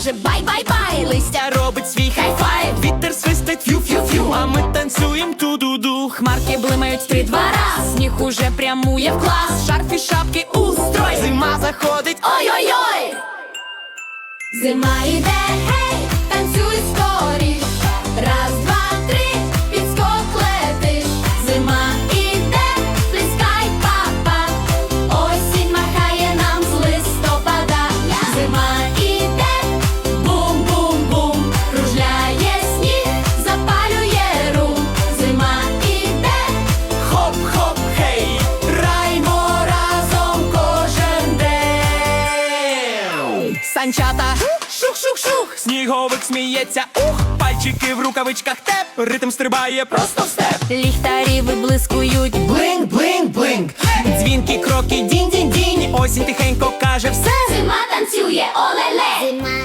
каже бай-бай-бай, листя робить свій хай-фай, вітер свистить ф'ю-ф'ю-ф'ю, а ми танцюємо ту-ду-ду. Хмарки блимають три два раз, сніг уже прямує в клас, шарфі шапки устрой, зима заходить, ой-ой-ой, зима йде, гей, танцюй скоріш, раз, два, три, підскок летиш, зима іде, пліскай папа, осінь махає нам з листопада, зима. Санчата, шух-шух-шух, сніговик сміється, ух, пальчики в рукавичках теп, ритм стрибає просто в степ. ліхтарі виблискують. Блинк, блинк, блинк. Дзвінки, кроки, дінь-дінь-дінь. Осінь тихенько каже все. Зима танцює, оле-ле. Зима